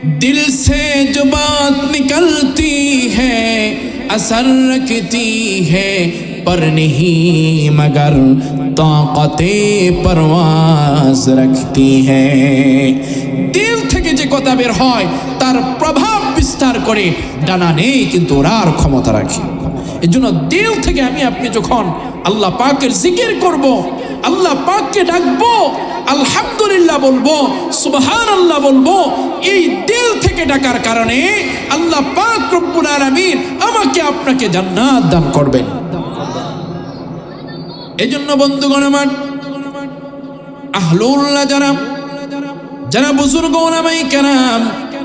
दिल से जो बात निकलती है असर रखती है पर नहीं मगर ताकते परवाज रखती है দিল থেকে যে কথা বের হয় তার প্রভাব বিস্তার করে ডানা নেই কিন্তু ওরার ক্ষমতা রাখে এই জন্য দিল থেকে আমি আপনি যখন আল্লাহ পাকের জিকির করব আল্লাহ পাককে ডাকবো, আলহামদুলিল্লাহ বলব সুবহান আল্লাহ বলব, এই দিল থেকে ডাকার কারণে আল্লাহ পাক রব্বুল আলামিন আমাকে আপনাকে জান্নাত দান করবেন। এজন্য বন্ধুগণ আমার, আহলুল্লাহ যারা যারা বুজুর্গ ওলামাই কেরাম,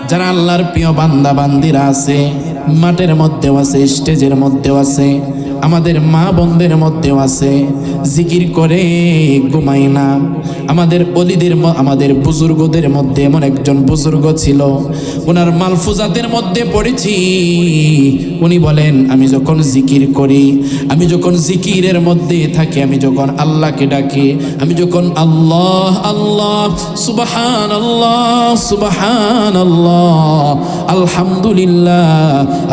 যারা আল্লাহর প্রিয় বান্দা বান্দিরা আছে, মাঠের মধ্যেও আছে, স্টেজের মধ্যেও আছে আমাদের মা বোনদের মধ্যেও আছে। জিকির করে ঘুমাই না। আমাদের অলিদের আমাদের বুজুর্গদের মধ্যে এমন একজন বুজুর্গ ছিল। ওনার মালফুজাতের মধ্যে পড়েছি। উনি বলেন, আমি যখন জিকির করি, আমি যখন জিকিরের মধ্যে থাকি, আমি যখন আল্লাহকে ডাকি, আমি যখন আল্লাহ আল্লাহ সুবাহান আল্লাহ সুবাহান আল্লাহ আলহামদুলিল্লাহ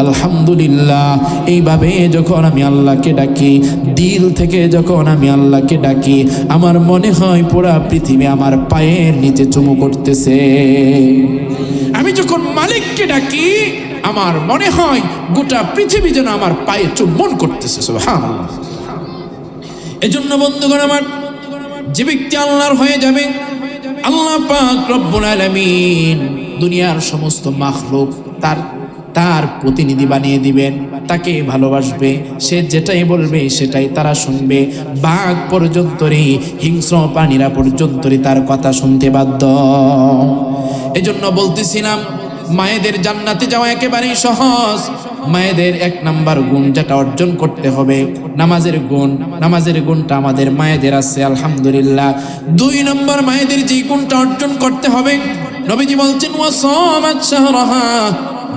আলহামদুলিল্লাহ, এইভাবে যখন আমি আল্লাহকে ডাকি। দিল থেকে যখন আমি আল্লাহকে ডাকি, আমার মনে হয় পুরা পৃথিবী আমার পায়ের নিচে চুমু করতেছে। আমি যখন মালিককে ডাকি, আমার মনে হয় গোটা পৃথিবী যেন আমার পায়ে চুম্বন করতেছে, সুবহানাল্লাহ। এজন্য বন্ধুগণ আমার, যে ব্যক্তি আল্লাহর হয়ে যাবে, আল্লাহ পাক রব্বুল আলামিন দুনিয়ার সমস্ত মাখলুক তার তার প্রতিনিধি বানিয়ে দিবেন। তাকে ভালোবাসবে। সে যেটাই বলবে, সেটাই তারা শুনবে। বাঘ পর্যন্তরে হিংস্র প্রাণীরা পর্যন্তরে তার কথা শুনতে বাধ্য। এজন্য বলতেছিলাম, মায়েদের জান্নাতে যাওয়া একেবারেই সহজ। মায়েদের এক নাম্বার গুণ যেটা অর্জন করতে হবে, নামাজের গুণ। নামাজের গুণটা আমাদের মায়েদের আছে, আলহামদুলিল্লাহ। দুই নম্বর মায়েদের যে গুণটা অর্জন করতে হবে, নবীজি বলছেন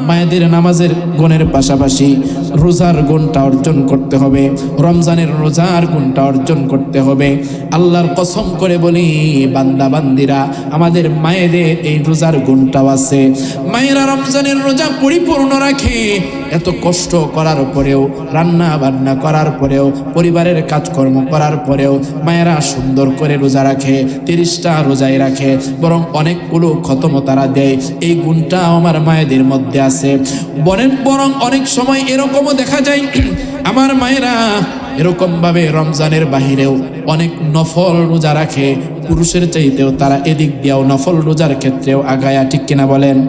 মায়েদের নামাজের গুণের পাশাপাশি রোজার গুণটা অর্জন করতে হবে, রমজানের রোজার গুণটা অর্জন করতে হবে। আল্লাহর কসম করে বলি, বান্দা, বান্দিরা, আমাদের মায়েদের এই রোজার গুণটাও আছে। মায়েরা রমজানের রোজা পরিপূর্ণ রাখে এত কষ্ট করার পরেও, রান্না বান্না করার পরেও, পরিবারের কাজকর্ম করার পরেও মায়েরা সুন্দর করে রোজা রাখে, তিরিশটা রোজায় রাখে, বরং অনেকগুলো খতম তারা দেয়। এই গুণটা আমার মায়েদের মধ্যে আছে। বলেন, বরং অনেক সময় এরকমও দেখা যায়, আমার মায়েরা এরকম ভাবে রমজানের বাহিরেও অনেক নফল রোজা রাখে, পুরুষের চাইতেও তারা এদিক দিয়েও নফল রোজার ক্ষেত্রেও আগায়া, ঠিক কিনা বলেন?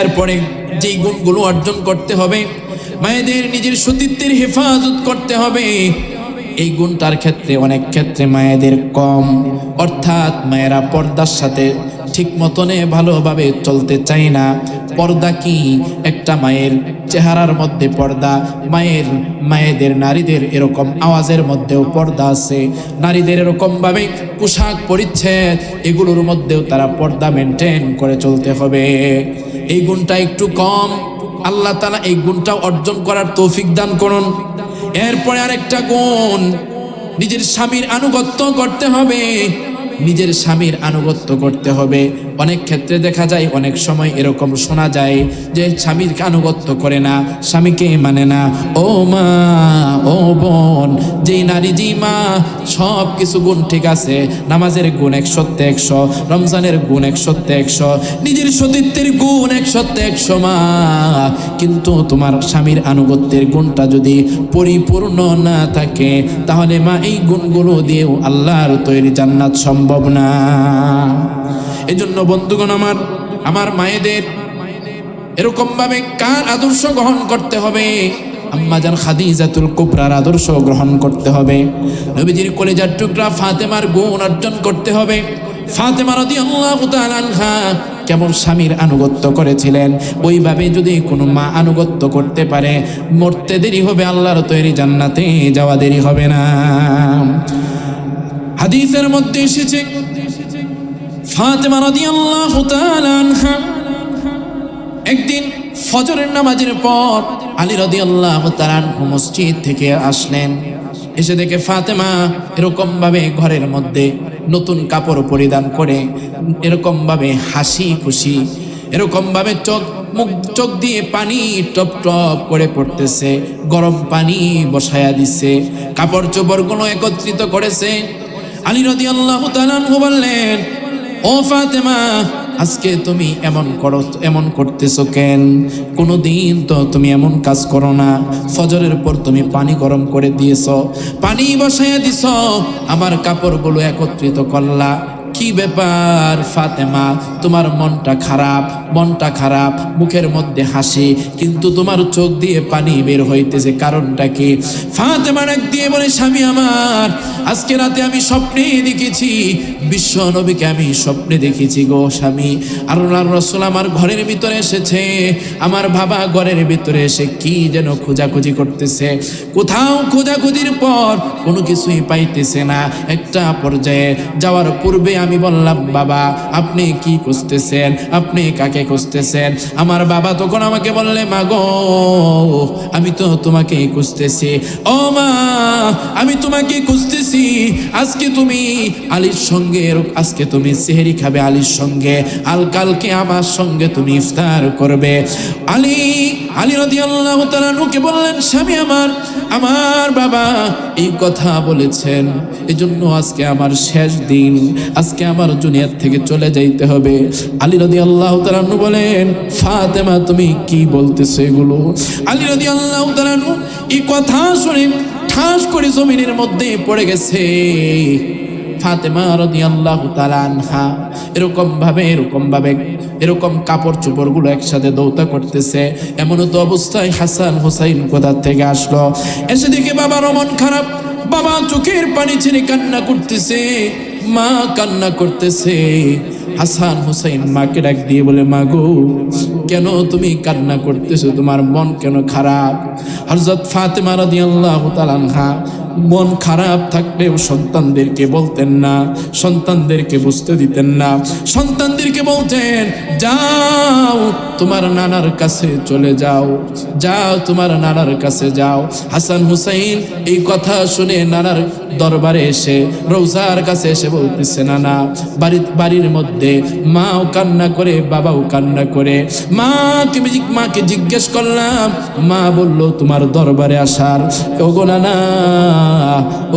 এরপরে যেই গুণগুলো অর্জন করতে হবে, মায়েদের নিজের সতীত্বের হেফাজত করতে হবে। এই গুণটার ক্ষেত্রে অনেক ক্ষেত্রে মায়েদের কম, অর্থাৎ মায়েরা পর্দার সাথে ঠিক মতনে ভালোভাবে চলতে চায় না। পর্দা কি একটা মায়ের চেহারার মধ্যে পর্দা? মায়ের, মায়েদের, নারীদের এরকম আওয়াজের মধ্যেও পর্দা আছে। নারীদের এরকমভাবে পোশাক পরিচ্ছেদ, এগুলোর মধ্যেও তারা পর্দা মেনটেন করে চলতে হবে। এই গুণটা একটু কম। আল্লাহ তালা এই গুণটা অর্জন করার তৌফিক দান করুন। এরপরে আরেকটা গুণ, নিজের স্বামীর আনুগত্য করতে হবে। নিজের স্বামীর আনুগত্য করতে হবে। অনেক ক্ষেত্রে দেখা যায়, অনেক সময় এরকম শোনা যায় যে স্বামীর আনুগত্য করে না, স্বামীকে মানে না। ও মা, ও বোন, যেই নারী, যেই মা সব কিছু গুণ ঠিক আছে, নামাজের গুণ একশোতে একশো, রমজানের গুণ এক একশোতে একশো, নিজের সতীত্বের গুণ একশোতে একশো মা। কিন্তু তোমার স্বামীর আনুগত্যের গুণটা যদি পরিপূর্ণ না থাকে, তাহলে মা, এই গুণগুলো দিয়েও আল্লাহর তৈরি জান্নাত সম্ভব না। এজন্য বন্ধুগণ আমার আমার মায়েদের এরকম ভাবে কার আদর্শ গ্রহণ করতে হবে? আম্মাজান খাদিজাতুল কুবরার আদর্শ গ্রহণ করতে হবে। নবীজির কলেজার টুকরা ফাতেমার গুণ অর্জন করতে হবে। ফাতেমা তাআলা আনহা কেমন স্বামীর আনুগত্য করেছিলেন? ওইভাবে যদি কোনো মা আনুগত্য করতে পারে, মরতে দেরি হবে, আল্লাহর তৈরি জান্নাতে যাওয়া দেরি হবে না। হাদিসের মধ্যে এসেছে ফাতেমা রাদিয়াল্লাহু তাআলা আনহা, একদিন ফজরের নামাজের পর আলী রাদিয়াল্লাহু তাআলা আনহু মসজিদ থেকে আসলেন। এসে দেখে ফাতেমা এরকম ভাবে ঘরের মধ্যে নতুন কাপড় পরিধান করে এরকম ভাবে হাসি খুশি এরকম ভাবে চোখ, মুখ, চোখ দিয়ে পানি টপ টপ করে পড়তেছে, গরম পানি বসায়া দিছে, কাপড় চোপড় চোপড়গুলো একত্রিত করেছে। আলী রদি আল্লাহ বললেন ও ফাতেমা, আজকে তুমি এমন করো, এমন করতেছো কেন? কোনো দিন তো তুমি এমন কাজ করো না। ফজরের পর তুমি পানি গরম করে দিয়েছ, পানি বসাইয়া দিছ, আমার কাপড়গুলো একত্রিত করলা। কি ব্যাপার, ফাতেমা? তোমার মনটা খারাপ মনটা খারাপ, মুখের মধ্যে হাসি, কিন্তু তোমার চোখ দিয়ে পানি বের হইতেছে। কারণটা কি? ফাতেমা ডাক দিয়ে বলে, স্বামী আমার, আজকে রাতে আমি স্বপ্নে দেখেছি, বিশ্ব নবীকে আমি স্বপ্নে দেখেছি গো স্বামী। আল্লাহ রসুল আমার ঘরের ভিতরে এসেছে। আমার বাবা ঘরের ভিতরে এসে কি যেন খোঁজাখুঁজি করতেছে। কোথাও খোঁজাখুঁজির পর কোনো কিছুই পাইতেছে না। একটা পর্যায়ে যাওয়ার পূর্বে আমি বললাম, বাবা, আপনি কি খুঁজতেছেন? আপনি কাকে খুঁজতেছেন? আমার বাবা তখন আমাকে বললে মা গো আমি তো তোমাকে খুঁজতেছি। ও মা, আমি তোমাকে খুঁজতেছি। আজকে তুমি আলীর সঙ্গে, আজকে তুমি সেহেরি খাবে আলীর সঙ্গে। আল কালকে আমার সঙ্গে তুমি ইফতার করবে। আলী আলী রদি আল্লাহ তালুকে বললেন, স্বামী আমার আমার বাবা এই কথা বলেছেন। এজন্য আজকে আমার শেষ দিন। আজকে আমার দুনিয়ার থেকে চলে যাইতে হবে। আলী রদি আল্লাহ তালানু বলেন, ফাতেমা, তুমি কি বলতেছো এগুলো? আলী রদি আল্লাহ তালানু এই কথা শুনে ঠাস করে জমিনের মধ্যে পড়ে গেছে। ফাতেমা আল্লাহ এরকম ভাবে এরকম ভাবে, এরকম কাপড় একসাথে দৌতা করতেছে। এমন তো অবস্থায় হাসান হোসাইন থেকে আসলো? বাবার মন খারাপ, বাবা চোখের পানি ছেড়ে কান্না করতেছে। মা কান্না করতেছে। হাসান হুসাইন মাকে ডাক দিয়ে বলে, মা গো, কেন তুমি কান্না করতেছো? তোমার মন কেন খারাপ? হরজত ফাতেমা রাদিয়াল্লাহু তাআলা আনহা মন খারাপ থাকলেও সন্তানদেরকে বলতেন না, সন্তানদেরকে বুঝতে দিতেন না। সন্তানদেরকে বলতেন, যাও, তোমার নানার কাছে চলে যাও যাও, তোমার নানার কাছে যাও। হাসান হুসাইন এই কথা শুনে নানার দরবারে এসে রৌজার কাছে এসে বলতেছে, নানা বাড়ি বাড়ির মধ্যে মাও কান্না করে, বাবাও কান্না করে। মাকে মাকে জিজ্ঞেস করলাম, মা বলল, তোমার দরবারে আসার। ও গো নানা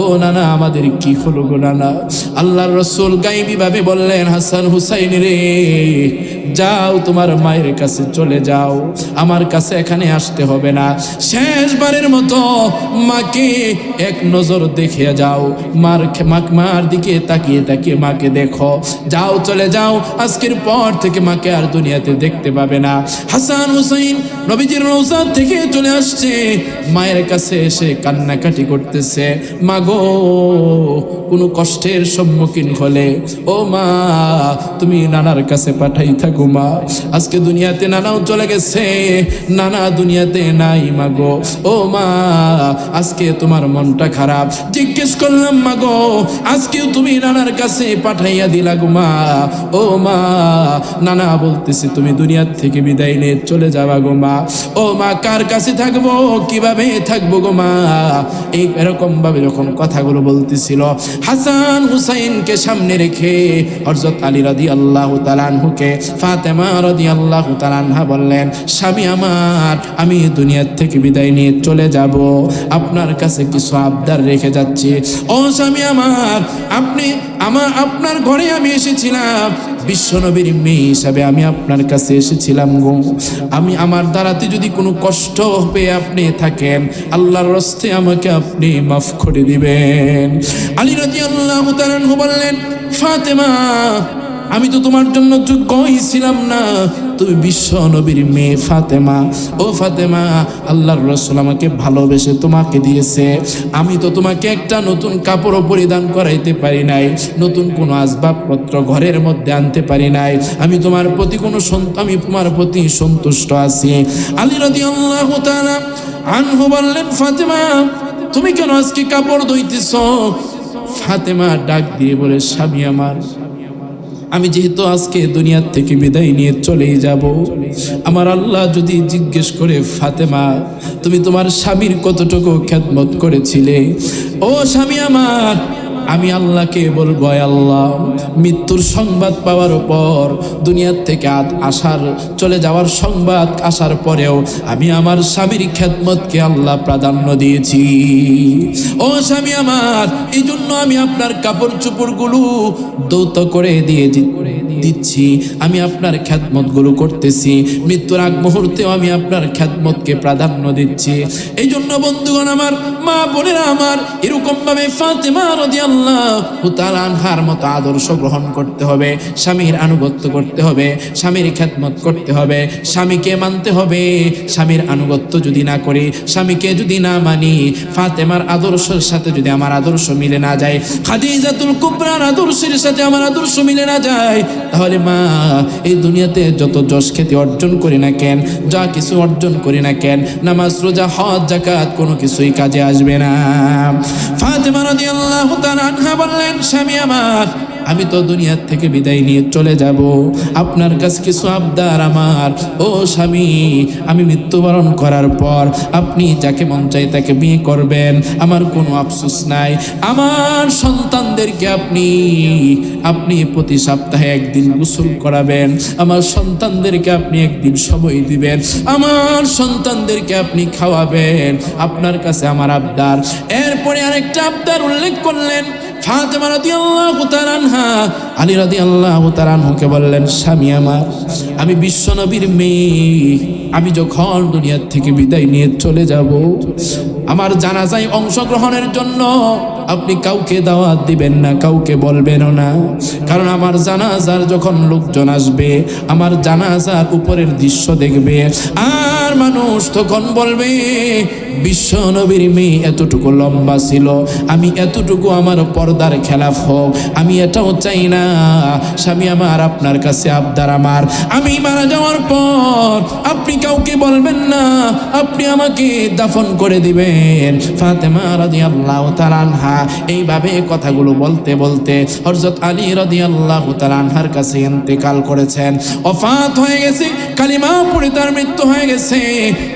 ও নানা, আমাদের কি হলো গো নানা? আল্লাহর রসুল গাইবি ভাবে বললেন, হাসান হুসাইন রে, যাও তোমার মায়ের কাছে চলে যাও, আমার কাছে এখানে আসতে হবে না। শেষবারের মতো মাকে এক নজর দেখে যাও, মার মার দিকে তাকিয়ে তাকিয়ে মাকে দেখো। যাও, চলে যাও, আজকের পর থেকে মাকে আর দুনিয়াতে দেখতে পাবে না। হাসান হুসাইন নবীজির রৌসাদ থেকে চলে আসছে, মায়ের কাছে এসে কান্নাকাটি করতেছে। মা গো কোনো কষ্টের সম্মুখীন হলে, ও মা, তুমি নানার কাছে পাঠাই থাকো মা। আজকে দুনিয়াতে নানাও চলে গেছে, নানা দুনিয়াতে নাই মা গো ও মা, আজকে তোমার মনটা খারাপ। জিজ্ঞেস করলাম মা গো আজকেও তুমি নানার কাছে পাঠাইয়া দিলা গো মা। ও মা, নানা বলতেছে, তুমি দুনিয়ার থেকে বিদায় নিয়ে চলে যাবা গো মা। ও মা, কার কাছে থাকব, কীভাবে থাকব গো মা? এই এরকম ভাবে যখন কথাগুলো বলতেছিল, হাসান হুসাইনকে সামনে রেখে হরজত আলী রাদি আল্লাহ তালানহুকে ফাতেমা রাদি আল্লাহ তালানহা বললেন, স্বামী আমার, আমি দুনিয়ার থেকে বিদায় নিয়ে চলে যাব। আপনার কাছে কিছু আবদার রেখে যাচ্ছি। ও স্বামী আমার, আপনি আমার আপনার ঘরে আমি এসেছিলাম। বিশ্বনবীর মেয়ে হিসাবে আমি আপনার কাছে এসেছিলাম গো। আমি আমার দ্বারাতে যদি কোনো কষ্ট পেয়ে আপনি থাকেন, আল্লাহর রস্তে আমাকে আপনি মাফ করে দিবেন। আলী রাজি আল্লাহ বললেন, ফাতেমা আমি তো তোমার জন্য যোগ্যই ছিলাম না। তুমি বিশ্ব নবীর মেয়ে ফাতেমা। ও ফাতেমা, আল্লাহর রসুল আমাকে ভালোবেসে তোমাকে দিয়েছে। আমি তো তোমাকে একটা নতুন কাপড়ও পরিধান করাইতে পারি নাই, নতুন কোনো আসবাবপত্র ঘরের মধ্যে আনতে পারি নাই। আমি তোমার প্রতি কোনো সন্ত আমি তোমার প্রতি সন্তুষ্ট আছি। আলী রদি আল্লাহ আনহু বললেন, ফাতেমা, তুমি কেন আজকে কাপড় ধুইতেছ? ফাতেমা ডাক দিয়ে বলে, স্বামী আমার আমি যেহেতু আজকে দুনিয়ার থেকে বিদায় নিয়ে চলেই যাব, আমার আল্লাহ যদি জিজ্ঞেস করে, ফাতেমা, তুমি তোমার স্বামীর কতটুকু খ্যাতমত করেছিলে? ও স্বামী আমার আমি আল্লাহকে বলব "আয় আল্লাহ, মৃত্যুর সংবাদ পাওয়ার পর দুনিয়ার থেকে আসার, চলে যাওয়ার সংবাদ আসার পরেও আমি আমার স্বামীর খ্যাতমতকে আল্লাহ প্রাধান্য দিয়েছি। ও স্বামী আমার এই জন্য আমি আপনার কাপড় চোপড়গুলো দৌত করে দিয়ে দিচ্ছি, আমি আপনার খ্যাতমতগুলো করতেছি। মৃত্যুর আগ মুহূর্তেও আমি আপনার খ্যাতমতকে প্রাধান্য দিচ্ছি। এই জন্য বন্ধুগণ আমার, মা বোনেরা আমার এরকম ভাবে ফাতেমা রাদিয়াল্লাহু তাআলা আনহার মতো আদর্শ গ্রহণ করতে হবে, স্বামীর আনুগত্য করতে হবে, স্বামীর খ্যাতমত করতে হবে, স্বামীকে মানতে হবে। স্বামীর আনুগত্য যদি না করি, স্বামীকে যদি না মানি, ফাতেমার আদর্শের সাথে যদি আমার আদর্শ মিলে না যায়, খাদিজাতুল কুবরার আদর্শের সাথে আমার আদর্শ মিলে না যায় তাহলে মা, এই দুনিয়াতে যত যশ খ্যাতি অর্জন করি না কেন, যা কিছু অর্জন করি না কেন, নামাজ, রোজা, হজ জাকাত কোনো কিছুই কাজে আসবে না। ফাতেমা রাদিয়াল্লাহু তাআলা আনহা বললেন, স্বামী আমার আমি তো দুনিয়ার থেকে বিদায় নিয়ে চলে যাব। আপনার কাছে কিছু আবদার আমার। ও স্বামী, আমি মৃত্যুবরণ করার পর আপনি যাকে মন চাই তাকে বিয়ে করবেন। আমার কোনো আফসোস নাই। আমার সন্তানদেরকে আপনি আপনি প্রতি সপ্তাহে একদিন গোসল করাবেন। আমার সন্তানদেরকে আপনি একদিন সময় দিবেন। আমার সন্তানদেরকে আপনি খাওয়াবেন। আপনার কাছে আমার আবদার। এরপরে আরেকটা আবদার উল্লেখ করলেন। ফাতেমা রাদিয়াল্লাহু তাআলা আনহা, আলী রাদিয়াল্লাহু তাআলা আনহুকে বললেন, স্বামী আমার, আমি বিশ্বনবীর মেয়ে। আমি যখন দুনিয়ার থেকে বিদায় নিয়ে চলে যাব, আমার জানাজায় অংশগ্রহণের জন্য আপনি কাউকে দাওয়াত দিবেন না, কাউকে বলবেনও না। কারণ আমার জানাজার যখন লোকজন আসবে, আমার জানাজার উপরের দৃশ্য দেখবে। আর মানুষ তখন বলবে বিশ্ব নবীর মেয়ে এতটুকু লম্বা ছিল। আমি এতটুকু আমার পর্দার খেলাফ হোক, আমি এটাও চাই না। স্বামী আমার, আপনার কাছে আবদার আমার। আমি মারা যাওয়ার পর আপনি কাউকে বলবেন না, আপনি আমাকে দাফন করে দিবেন। ফাতেমা রাদিয়াল্লাহু তাআলা আনহা এইভাবে কথাগুলো বলতে বলতে হযরত আলী রাদিয়াল্লাহু তাআলা আনহার কাছে ইন্তেকাল করেছেন। অফাত হয়ে গেছে, কালিমা পড়ে তার মৃত্যু হয়ে গেছে।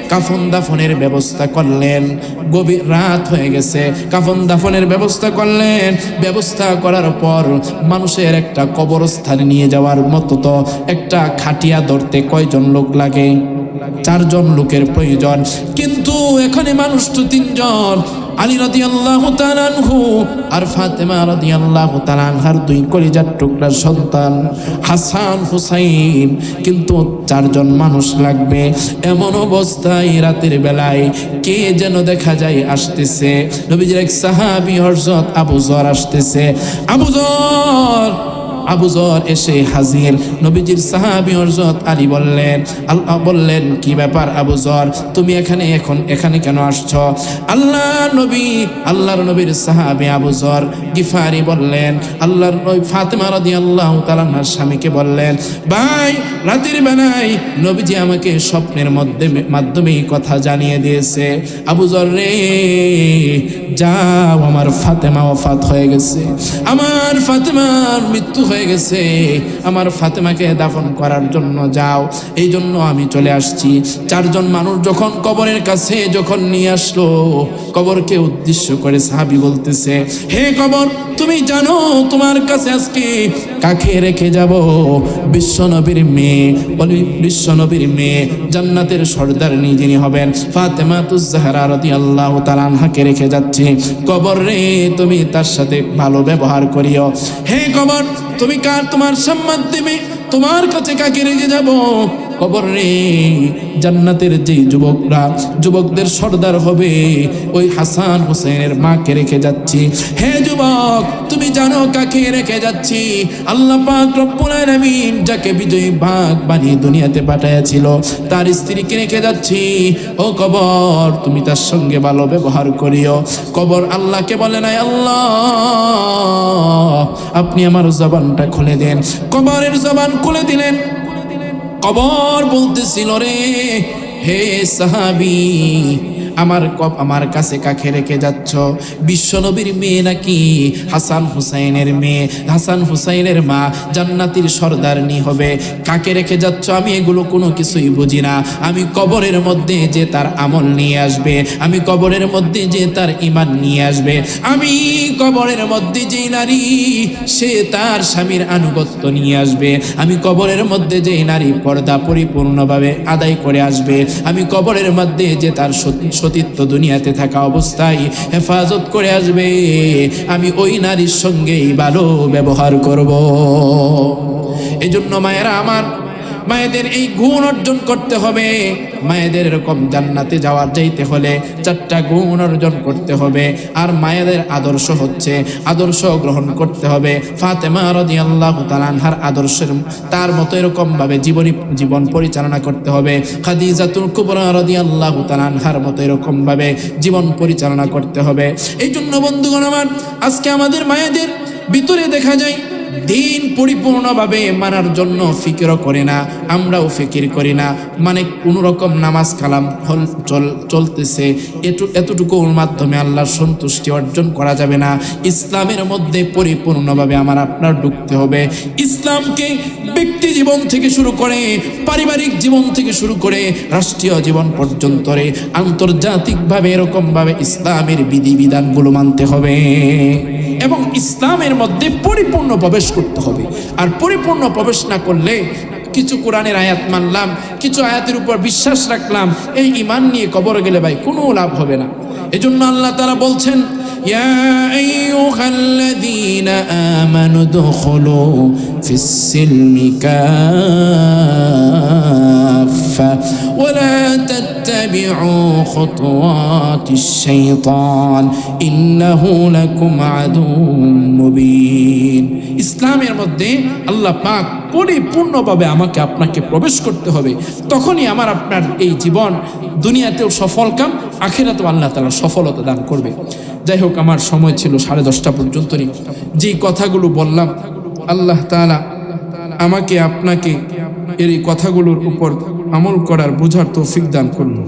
কাফন দাফনের ব্যবস্থা করলেন। গভীর রাত হয়ে গেছে। কাফন দাফনের ব্যবস্থা করলেন। ব্যবস্থা করার পর মানুষের একটা কবরস্থানে নিয়ে যাওয়ার মতো তো একটা খাটিয়া ধরতে কয়জন লোক লাগে? চারজন লোকের প্রয়োজন। কিন্তু এখানে মানুষ তো তিনজন। আলী রাদি আল্লাহ তালানহু আর ফাতেমা রাদি আল্লাহ তালানহার দুই কলিজার টুকরার সন্তান হাসান হুসাইন। কিন্তু চারজন মানুষ লাগবে। এমন অবস্থায় রাতের বেলায় কে যেন দেখা যায় আসতেছে। নবীজির এক সাহাবি হরজত আবু জর আসতেছে। আবু জর! আবুজর এসে হাজির। নবীজির সাহাবি হযরত আলী বললেন, আল্লাহ বললেন, কি ব্যাপার আবুজর তুমি এখানে এখন, এখানে কেন আসছ? আল্লাহ নবী, আল্লাহর নবীর সাহাবি আবুজর গিফারি বললেন, আল্লাহর ফাতেমা আল্লাহ তাআলার স্বামীকে বললেন, ভাই, রাতের বেলায় নবীজি আমাকে স্বপ্নের মধ্যে মাধ্যমে এই কথা জানিয়ে দিয়েছে। আবুজর রে, যাও, আমার ফাতেমা ওফাত হয়ে গেছে। আমার ফাতেমার মৃত্যু হয়ে গেছে। আমার ফাতেমাকে দাফন করার জন্য যাও। এই জন্য আমি চলে আসছি। চারজন মানুষ যখন কবরের কাছে যখন নিয়ে আসলো, কবরকে উদ্দেশ্য করে সাহাবি বলতেছে, হে কবর, তুমি জানো তোমার কাছে আজকে কাকে রেখে যাব? বিশ্বনবীর মেয়ে, বলি বিশ্বনবীর মেয়ে, জান্নাতের সর্দারনি যিনি হবেন। ফাতেমা তুজাহারা রদি আল্লাহ তালানহাকে রেখে যাচ্ছে। কবর রে, তুমি তার সাথে ভালো ব্যবহার করিও। হে কবর তুমি কার তোমার সম্মান দেবে? তোমার কাছে কাকে রেখে যাব? কবর। রে জান্নাতের যে যুবকরা, যুবকদের সর্দার হবে, ওই হাসান হোসেনের মাকে রেখে যাচ্ছি। হে যুবক, তুমি জানো কাকে রেখে যাচ্ছি? আল্লাহ পাক যাকে বিজয়ী বাঘ বানিয়ে দুনিয়াতে পাঠাইয়াছিল, তার স্ত্রীকে রেখে যাচ্ছি। ও কবর, তুমি তার সঙ্গে ভালো ব্যবহার করিও। কবর আল্লাহকে বলে নাই, আল্লাহ, আপনি আমার জবানটা খুলে দেন। কবরের জবান খুলে দিলেন। কবর বলতেছিল রে হে সাহাবি আমার কপ আমার কাছে কাকে রেখে যাচ্ছ। বিশ্বনবীর মেয়ে নাকি হাসান হুসাইনের মেয়ে? হাসান হুসাইনের মা জান্নাতির সর্দারনি হবে। কাকে রেখে যাচ্ছ, আমি এগুলো কোনো কিছুই বুঝি না। আমি কবরের মধ্যে যে তার আমল নিয়ে আসবে, আমি কবরের মধ্যে যে তার ইমান নিয়ে আসবে। আমি কবরের মধ্যে যে নারী, সে তার স্বামীর আনুগত্য নিয়ে আসবে। আমি কবরের মধ্যে যে নারী পর্দা পরিপূর্ণভাবে আদায় করে আসবে। আমি কবরের মধ্যে যে তার সতীত্ব দুনিয়াতে থাকা অবস্থায় হেফাজত করে আসবে। আমি ওই নারীর সঙ্গেই ভালো ব্যবহার করব। এজন্য জন্য মায়েরা আমার মায়েদের এই গুণ অর্জন করতে হবে। মায়েদের এরকম জান্নাতে যাওয়ার যাইতে হলে চারটা গুণ অর্জন করতে হবে। আর মায়েদের আদর্শ হচ্ছে, আদর্শ গ্রহণ করতে হবে। ফাতেমা রদি আল্লাহ তালানহার আদর্শের, তার মতো এরকমভাবে জীবনী, জীবন পরিচালনা করতে হবে। খাদিজাতুল কুবরা রদি আল্লাহ তালানহার মতো এরকমভাবে জীবন পরিচালনা করতে হবে। এই জন্য বন্ধুগণ আমার, আজকে আমাদের মায়েদের ভিতরে দেখা যায় দিন পরিপূর্ণভাবে মানার জন্য ফিকির করে না, আমরাও ফিকির করি না। মানে কোনো রকম নামাজ কালাম চল, চলতেছে। এটু এতটুকুর মাধ্যমে আল্লাহর সন্তুষ্টি অর্জন করা যাবে না। ইসলামের মধ্যে পরিপূর্ণভাবে আমার আপনার ঢুকতে হবে। ইসলামকে ব্যক্তি জীবন থেকে শুরু করে, পারিবারিক জীবন থেকে শুরু করে, রাষ্ট্রীয় জীবন পর্যন্ত আন্তর্জাতিকভাবে এরকমভাবে ইসলামের বিধিবিধানগুলো মানতে হবে। এবং ইসলামের মধ্যে পরিপূর্ণ প্রবেশ করতে হবে। আর পরিপূর্ণ প্রবেশ না করলে কিছু কোরআনের আয়াত মানলাম, কিছু আয়াতের উপর বিশ্বাস রাখলাম, এই ইমান নিয়ে কবর গেলে ভাই কোনো লাভ হবে না। এজন্য আল্লাহ তারা বলছেন يا أيها الذين آمنوا ادخلوا في السلم كافة ولا تتبعوا خطوات الشيطان إنه لكم عدو مبين ইসলামের মধ্যে আল্লাহ পাক পরিপূর্ণভাবে আমাকে আপনাকে প্রবেশ করতে হবে তখনই আমার আপনার এই জীবন দুনিয়াতেও সফল কাম আখেরাতেও আল্লাহ তালা সফলতা দান করবে। যাই হোক, আমার সময় ছিল সাড়ে দশটা পর্যন্তই। যেই কথাগুলো বললাম, আল্লাহ তাআলা আমাকে, আপনাকে এর এই কথাগুলোর উপর আমল করার বোঝার তৌফিক দান করুন।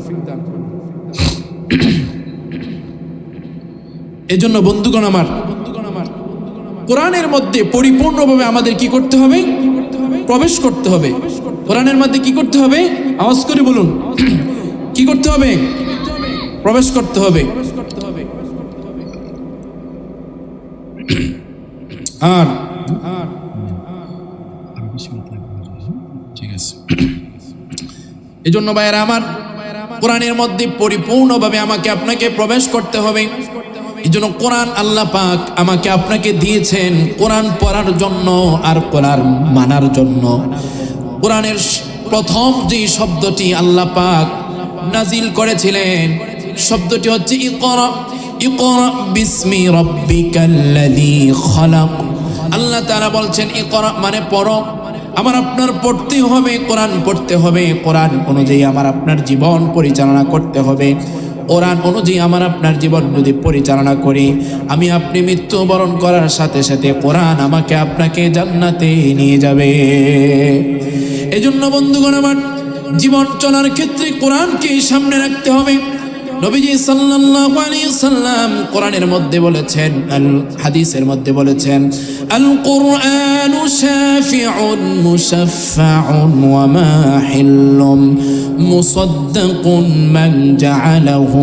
এজন্য বন্ধুগণ আমার, কোরআনের মধ্যে পরিপূর্ণভাবে আমাদের কি করতে হবে? প্রবেশ করতে হবে। কোরআনের মধ্যে কি করতে হবে? আওয়াজ করে বলুন। কি করতে হবে? প্রবেশ করতে হবে। আর ঠিক আছে। এই জন্য আমার কোরআনের মধ্যে পরিপূর্ণভাবে আমাকে আপনাকে প্রবেশ করতে হবে। এই জন্য কোরআন আল্লাহ পাক আমাকে আপনাকে দিয়েছেন কোরআন পড়ার জন্য আর কোরআন মানার জন্য। কোরআনের প্রথম যে শব্দটি আল্লাহ পাক নাজিল করেছিলেন শব্দটি হচ্ছে ইকরা। ইকরা বিসমি রব্বিকাল্লাযী খলাক। আল্লাহ তাআলা বলছেন, ইকরা মানে পড়ো। আমার আপনার পড়তে হবে, কোরআন পড়তে হবে। কোরআন অনুযায়ী আমার আপনার জীবন পরিচালনা করতে হবে। কোরআন অনুযায়ী আমার আপনার জীবন যদি পরিচালনা করি, আমি আপনি মৃত্যুবরণ করার সাথে সাথে কোরআন আমাকে আপনাকে জান্নাতে নিয়ে যাবে। এজন্য বন্ধুগণ আমার জীবন চলার ক্ষেত্রে কোরআনকে সামনে রাখতে হবে। নবীজি সাল্লাল্লাহু আলাইহি সাল্লাম কোরআনের মধ্যে বলেছেন আল হাদিসের মধ্যে বলেছেন আল কুরআনু শাফিউন মুশাফাউন ওয়া মা হিল্লুম মুসাদ্দাকুন মান জাআলাহু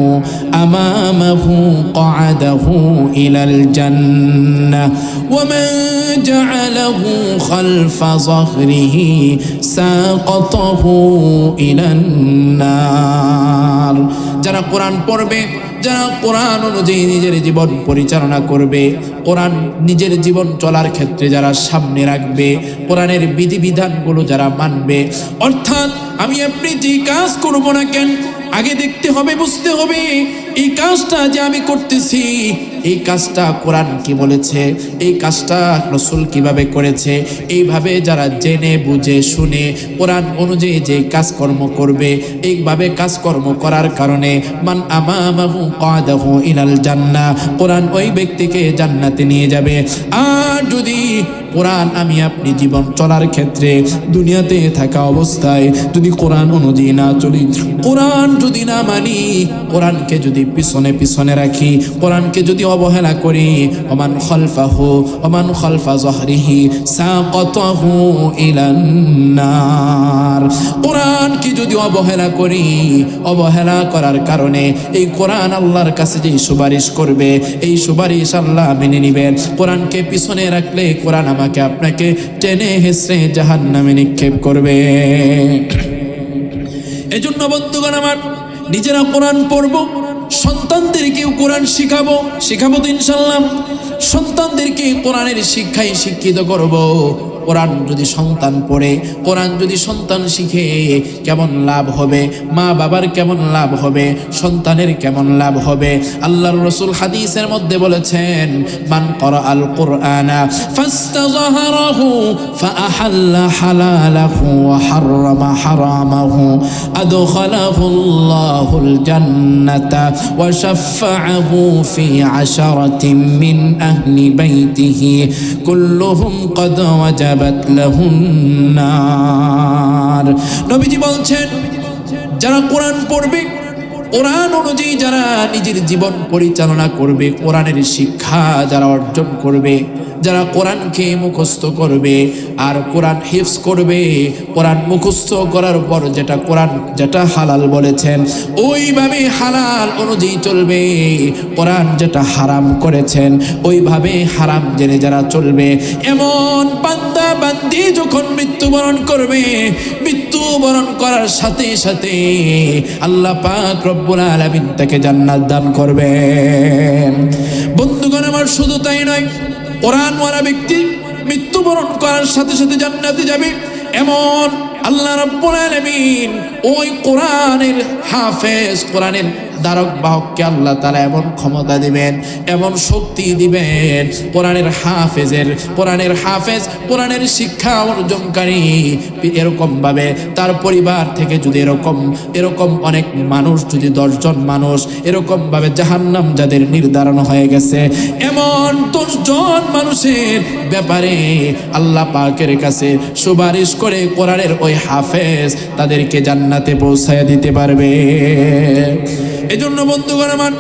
আমামাহু ক্বাআদাহু ইলাল জান্নাহ ওয়া মান জাআলাহু খালফা যাহরিহি সাকাতাহু ইলান নার যারা কোরআন পড়বে, যারা কোরআন অনুযায়ী নিজের জীবন পরিচালনা করবে, কোরআন নিজের জীবন চলার ক্ষেত্রে যারা সামনে রাখবে, কোরআনের বিধিবিধানগুলো যারা মানবে, অর্থাৎ আমি আপনি যে কাজ করব না কেন, আগে দেখতে হবে, বুঝতে হবে এই কাজটা যে আমি করতেছি। এই কাজটা কোরআন কি বলেছে? এই কাজটা রসুল কীভাবে করেছে? এইভাবে যারা জেনে, বুঝে, শুনে কোরআন অনুযায়ী যে কাজকর্ম করবে, এইভাবে কাজকর্ম করার কারণে মান ইলাল জান্নাহ, কোরআন ওই ব্যক্তিকে জান্নাতে নিয়ে যাবে। আর যদি কোরআন আমি আপনি জীবন চলার ক্ষেত্রে দুনিয়াতে থাকা অবস্থায় যদি কোরআন অনুযায়ী না চলি, কোরআন যদি না মানি, কোরআনকে যদি পিছনে পিছনে রাখি, কোরআনকে যদি অবহেলা করি, ওমান খলফাহু, ওমান খলফা জহরিহি কোরআনকে যদি অবহেলা করি, অবহেলা করার কারণে এই কোরআন আল্লাহর কাছে যে সুপারিশ করবে, এই সুপারিশ আল্লাহ মেনে নিবেন। কোরআনকে পিছনে রাখলে কোরআন আমাকে আপনাকে টেনে হেসড়ে জাহান নামে নিক্ষেপ করবে। এজন্য বন্ধুগণ আমার, নিজেরা কোরআন পড়ব সন্তানদেরকেও কোরআন শিখাবো শিখাবো তো ইনশাল্লাহ সন্তানদেরকে কোরআনের শিক্ষায় শিক্ষিত করব। কোরআন যদি সন্তান পড়ে, কোরআন যদি সন্তান শিখে, কেমন লাভ হবে? মা বাবার কেমন লাভ হবে? সন্তানের কেমন লাভ হবে? আল্লাহর রসুল হাদিসের মধ্যে বলেছেন, মান কর আল কোরআনা ফাস্তাযহারাহু ফাআহাল্লা হালালাহু ওয়া জান্নাতা ওয়া শাফাআহু ফি আশারাতিন মিন আহলি বাইতিহি। কুল্লুহুম কদ ওয়াজাবাত নার নবীজি বলছেন, যারা কোরআন পড়বে, কোরআন অনুযায়ী যারা নিজের জীবন পরিচালনা করবে, কোরআনের শিক্ষা যারা অর্জন করবে যারা কোরআনকে মুখস্থ করবে আর কোরআন হিফস করবে, কোরআন মুখস্থ করার পর যেটা কোরআন যেটা হালাল বলেছেন, ওইভাবে হালাল অনুযায়ী চলবে। কোরআন যেটা হারাম করেছেন, ওইভাবে হারাম জেনে যারা চলবে। এমন বান্দা বান্দি যখন মৃত্যুবরণ করবে, মৃত্যুবরণ করার সাথে সাথে আল্লাহ পাক রব্বুল আলামিন তাকে জান্নাত দান করবেন। বন্ধুগণ, আমার শুধু তাই নয় কোরআনওয়ালা ব্যক্তি মৃত্যুবরণ করার সাথে সাথে জান্নাতে যাবে। এমন আল্লাহ রাব্বুল আলামিন ওই কোরআনের হাফেজ, কোরআনের দ্বারক বাহককে আল্লাহ তালা এমন ক্ষমতা দিবেন, এমন শক্তি দিবেন, কোরআনের হাফেজের, কোরআনের হাফেজ, কোরআনের শিক্ষা অর্জনকারী এরকমভাবে তার পরিবার থেকে যদি এরকম এরকম অনেক মানুষ যদি দশজন মানুষ এরকমভাবে জাহান্নাম যাদের নির্ধারণ হয়ে গেছে, এমন দশজন মানুষের ব্যাপারে আল্লাহ পাকের কাছে সুপারিশ করে কোরআনের ওই হাফেজ তাদেরকে জান্নাতে পৌঁছায় দিতে পারবে। এজন্য বন্ধুগণ আমার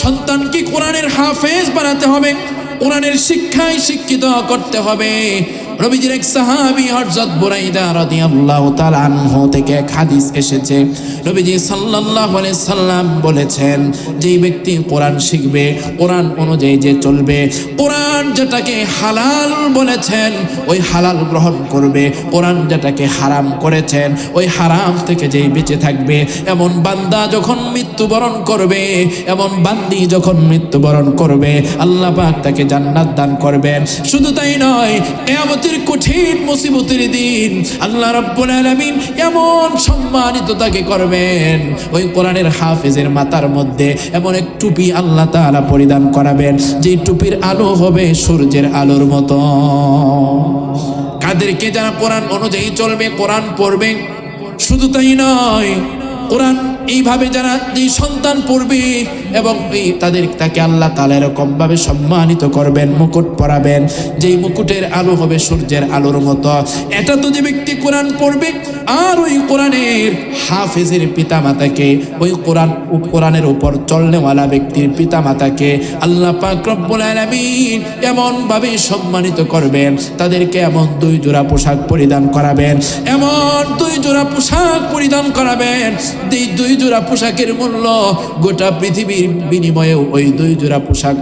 সন্তানকে কোরআনের হাফেজ বানাতে হবে কোরআনের শিক্ষায় শিক্ষিত করতে হবে। রবিজির এক সাহাবি হযরত বুরাইদা রাদিয়াল্লাহু তাআলা আনহু থেকে এক হাদিস এসেছে। নবীজি সাল্লাল্লাহু আলাইহি সাল্লাম বলেছেন, যেই ব্যক্তি কোরআন শিখবে, কোরআন অনুযায়ী যে চলবে, কোরআন যেটাকে হালাল বলেছেন, ওই হালাল গ্রহণ করবে। কোরআন যেটাকে হারাম করেছেন, ওই হারাম থেকে যেই বেঁচে থাকবে। এমন বান্দা যখন মৃত্যুবরণ করবে, এমন বান্দি যখন মৃত্যুবরণ করবে, আল্লাহ পাক তাকে জান্নাত দান করবেন। শুধু তাই নয়, কেয়ামতের কঠিন মুসিবতের দিন আল্লাহ রাব্বুল আলামিন এমন সম্মানিত তাকে করবেন। ওই কোরআনের হাফেজের মাথার মধ্যে এমন এক টুপি আল্লাহ তাআলা পরিধান করাবেন, যে টুপির আলো হবে সূর্যের আলোর মতো। কাদেরকে যারা কোরআন অনুযায়ী চলবে, কোরআন পড়বে, শুধু তাই নয়, কোরআন এইভাবে যারা এই সন্তান পড়বে এবং এই তাদের তাকে আল্লাহ তালা এরকম ভাবে সম্মানিত করবেন, মুকুট পরাবেন, যেই মুকুটের আলো হবে সূর্যের আলোর মতো। এটা তো যে ব্যক্তি কোরআন পড়বে আর ওই কোরআনের হাফেজের পিতা মাতাকে ওই কোরআন কোরআনের উপর চলনেওয়ালা ব্যক্তির পিতা মাতাকে আল্লাহ পাক রব্বুল আলামিন এমন ভাবে সম্মানিত করবেন, তাদেরকে এমন দুই জোড়া পোশাক পরিধান করাবেন, এমন দুই জোড়া পোশাক পরিধান করাবেন দুই জোড়া পোশাকের মূল্য গোটা পৃথিবীর বিনিময়েও ওই দুই জোড়া পোশাক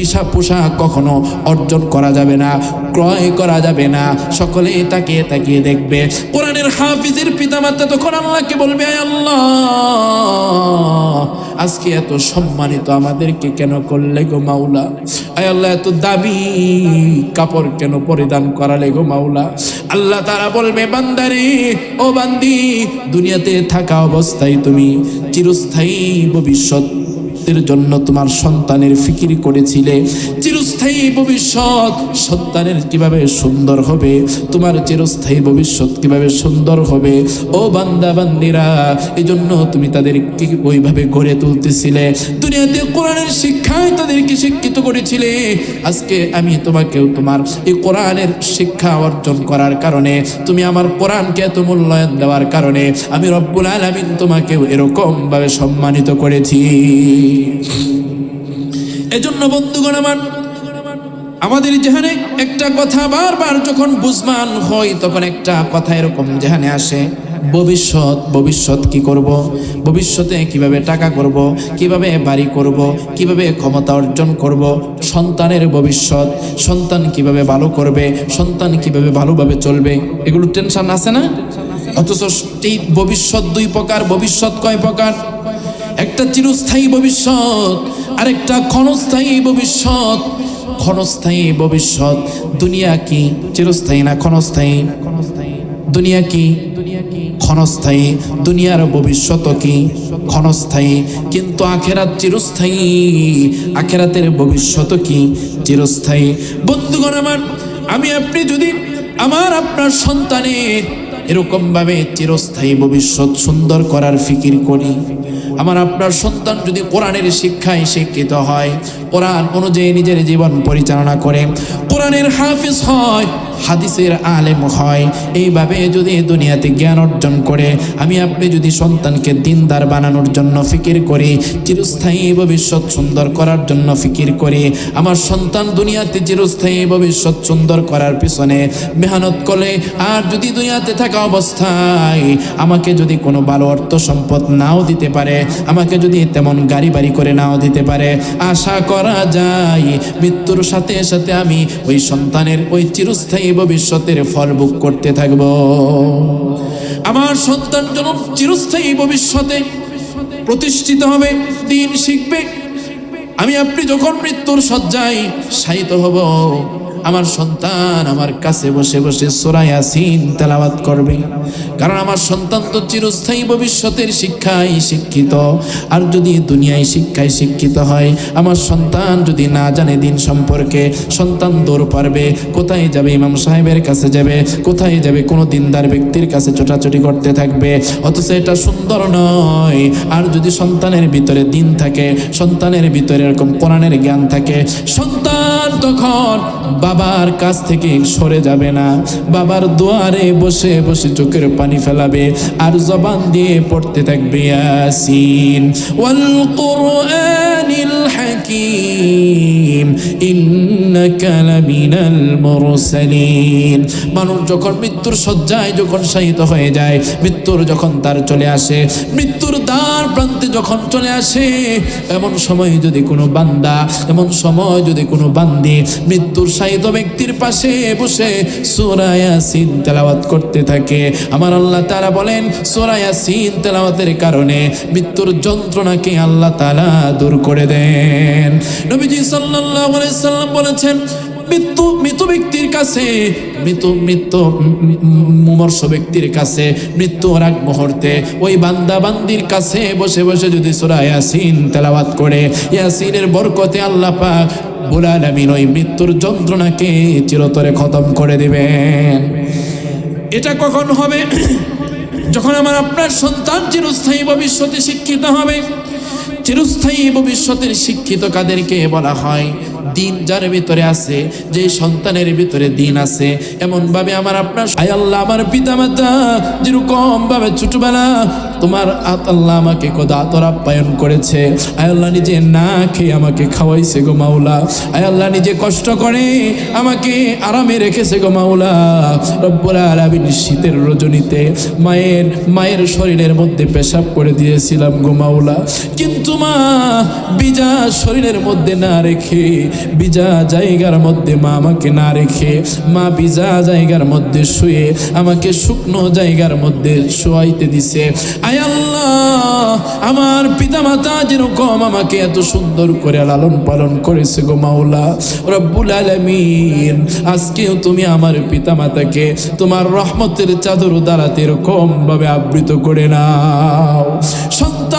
পিসা পোশাক কখনো অর্জন করা যাবে না, ক্রয় করা যাবে না। সকলে তাকিয়ে তাকিয়ে দেখবে। কোরআনের হাফিজের পিতামাতা তখন আল্লাহকে বলবে আল্লাহ, আজকে এত সম্মানিত আমাদেরকে কেন করলে গো মাওলা? আয় আল্লাহ, এত দাবি কাপড় কেন পরিধান করালে গো মাওলা? আল্লাহ তারা বলবে, বান্দারে, ও বান্দি, দুনিয়াতে থাকা অবস্থায় তুমি চিরস্থায়ী ভবিষ্যৎ ভবিষ্যতের জন্য তোমার সন্তানের ফিকির করেছিলে। চিরস্থায়ী ভবিষ্যৎ সন্তানের কীভাবে সুন্দর হবে? তোমার চিরস্থায়ী ভবিষ্যৎ কীভাবে সুন্দর হবে? ও বান্দা বান্দিরা এই জন্য তুমি তাদেরকে ওইভাবে গড়ে তুলতেছিলে। দুনিয়াতে কোরআনের শিক্ষায় তাদেরকে শিক্ষিত করেছিলে। আজকে আমি তোমাকেও তোমার এই কোরআনের শিক্ষা অর্জন করার কারণে, তুমি আমার কোরআনকে এত মূল্যায়ন দেওয়ার কারণে, আমি রব্বুল আলমিন তোমাকেও এরকম ভাবে সম্মানিত করেছি। এজন্য বন্ধুগণ আমার, আমাদের যেখানে একটা কথা বারবার যখন বুঝমান হয়, তখন একটা কথা এরকম যেখানে আসে, ভবিষ্যৎ ভবিষ্যৎ কি করব? ভবিষ্যতে কীভাবে টাকা করব? কীভাবে বাড়ি করব? কীভাবে ক্ষমতা অর্জন করব? সন্তানের ভবিষ্যৎ, সন্তান কীভাবে ভালো করবে? সন্তান কীভাবে ভালোভাবে চলবে? এগুলো টেনশন আছে না? অথচ এই ভবিষ্যৎ দুই প্রকার, ভবিষ্যৎ কয় প্রকার? একটা চিরস্থায়ী ভবিষ্যৎ, আরেকটা ক্ষণস্থায়ী ভবিষ্যৎ। ক্ষণস্থায়ী ভবিষ্যৎ, দুনিয়া কি চিরস্থায়ী না ক্ষণস্থায়ী? দুনিয়া কি ক্ষণস্থায়ী, দুনিয়ার ভবিষ্যৎ কি ক্ষণস্থায়ী? কিন্তু আখেরাত চিরস্থায়ী, আখেরাতের ভবিষ্যৎ কি চিরস্থায়ী? বন্ধুগণ আমার, আমি আপনি যদি আমার আপনার সন্তানের এরকমভাবে চিরস্থায়ী ভবিষ্যৎ সুন্দর করার ফিকির করি আমার আপনার সন্তান যদি কোরআনের শিক্ষায় শিক্ষিত হয় কোরআন অনুযায়ী নিজের জীবন পরিচালনা করে। কোরআনের হাফিজ হয়, হাদিসের আলেম হয়। এইভাবে যদি দুনিয়াতে জ্ঞান অর্জন করে, আমি আপনি যদি সন্তানকে দিনদার বানানোর জন্য ফিকির করি, চিরস্থায়ী ভবিষ্যৎ সুন্দর করার জন্য ফিকির করি, আমার সন্তান দুনিয়াতে চিরস্থায়ী ভবিষ্যৎ সুন্দর করার পিছনে মেহনত করে আর যদি দুনিয়াতে থাকা অবস্থায় আমাকে যদি কোনো ভালো অর্থ সম্পদ নাও দিতে পারে, আমাকে যদি তেমন গাড়ি বাড়ি করে নাও দিতে পারে, আশা করা যায়। মৃত্যুর সাথে সাথে আমি ওই সন্তানের ওই চিরস্থায়ী ভবিষ্যতের ফল ভোগ করতে থাকব। আমার সন্তান যেন চিরস্থায়ী ভবিষ্যতে প্রতিষ্ঠিত হবে, দিন শিখবে। আমি আপনি যখন মৃত্যুর সজ্জায় শায়িত হব আমার সন্তান আমার কাছে বসে বসে সোরায়াসিন তেলাওয়াত করবে। কারণ আমার সন্তান তো চিরস্থায়ী ভবিষ্যতের শিক্ষায় শিক্ষিত। আর যদি দুনিয়ায় শিক্ষায় শিক্ষিত হয়, আমার সন্তান যদি না জানে দিন সম্পর্কে, সন্তান দৌড় পারবে, কোথায় যাবে ইমাম সাহেবের কাছে যাবে, কোথায় যাবে কোনো দিনদার ব্যক্তির কাছে ছোটাছুটি করতে থাকবে? অথচ এটা সুন্দর নয়। আর যদি সন্তানের ভিতরে দিন থাকে, সন্তানের ভিতরে এরকম কোরআনের জ্ঞান থাকে, সন্তান তখন বাবার কাছ থেকে সরে যাবে না। বাবার দুয়ারে বসে বসে চোখের পানি ফেলাবে আর জবান দিয়ে পড়তে থাকবে মানুষ যখন মৃত্যুর শয্যায় যখন শায়িত হয়ে যায়, মৃত্যুর যখন তার চলে আসে, মৃত্যুর দ্বার প্রান্তে যখন চলে আসে, এমন সময় যদি কোনো বান্দা, এমন সময় যদি কোনো বান্দি মৃত্যুর শায়িত ব্যক্তির পাশে বসে সোরায়াসিন তেলাওয়াত করতে থাকে। আমার আল্লাহ তারা বলেন সোরায়াসিন তেলাওয়াতের কারণে মৃত্যুর যন্ত্রণাকে আল্লাহ তালা দূর করে দেন। নবীজি আলাইহি সাল্লাম বলেছেন মৃত্যু মৃত ব্যক্তির কাছে মৃত মৃত্যু মুমর্ষ ব্যক্তির কাছে মৃত্যুর আগ মুহূর্তে ওই বান্দা বান্দির কাছে বসে বসে যদি সুরা ইয়াসিন তেলাওয়াত করে ইয়াসিনের বরকতে আল্লাহ পাক বুলাল ওই মৃত্যুর যন্ত্রণাকে চিরতরে খতম করে দিবেন এটা কখন হবে যখন আমার আপনার সন্তান চিরস্থায়ী ভবিষ্যতে শিক্ষিত হবে চিরস্থায়ী ভবিষ্যতের শিক্ষিত কাদেরকে বলা হয় দিন যার ভিতরে আছে যে সন্তানের ভিতরে দিন আছে এমন ভাবে আমার আপনার আয় আল্লাহ আমার পিতা মাতা যেরকম ভাবে ছোটবেলা তোমার আত আল্লাহ আমাকে কত আতর আপ্যায়ন করেছে। আয় আল্লাহ নিজে না খেয়ে আমাকে খাওয়াইছে গো মাওলা। আয় আল্লাহ নিজে কষ্ট করে আমাকে আরামে রেখেছে গো মাওলা। রব্বুল আলামিন শীতের রজনীতে মায়ের মায়ের শরীরের মধ্যে পেশাব করে দিয়েছিলাম গো মাওলা। কিন্তু মা, বিজা শরীরের মধ্যে না রেখে বিজা জায়গার মধ্যে মা আমাকে না রেখে, মা বিজা জায়গার মধ্যে শুয়ে আমাকে শুকনো জায়গার মধ্যে শোয়াইতে দিছে। আয় আল্লাহ, আমার পিতা মাতা যেরকম আমাকে এত সুন্দর করে লালন পালন করেছে গো মাওলা। রব্বুল আলামিন, আজকেও তুমি আমার পিতা মাতাকে তোমার রহমতের চাদর দ্বারা এরকম ভাবে আবৃত করে নাও। সন্তান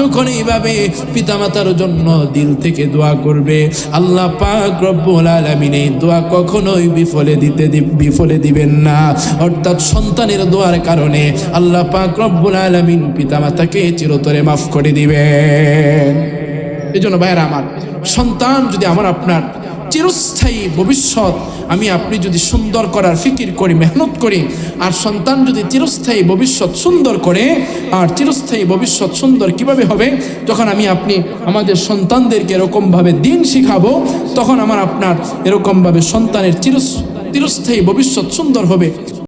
যখন এইভাবে পিতামাতার জন্য দিল থেকে দোয়া করবে, আল্লাহ পাক রব্বুল আলামিন এই দোয়া কখনোই বিফলে দিতে বিফলে দিবেন না। অর্থাৎ সন্তানের দোয়ার কারণে আল্লাহ পাক রব্বুল আলামিন পিতামাতাকে চিরতরে মাফ করে দিবেন। এই জন্য ভাইয়েরা আমার, সন্তান যদি আমার আপনার চিরস্থায়ী ভবিষ্যৎ। আমি আপনি যদি সুন্দর করার ফিকির করি, মেহনত করি, আর সন্তান যদি চিরস্থায়ী ভবিষ্যৎ সুন্দর করে, আর চিরস্থায়ী ভবিষ্যৎ সুন্দর কীভাবে হবে? যখন আমি আপনি আমাদের সন্তানদেরকে এরকমভাবে দিন শিখাবো, তখন আমার আপনার এরকমভাবে সন্তানের চির চিরস্থায়ী ভবিষ্যৎ সুন্দর হবে।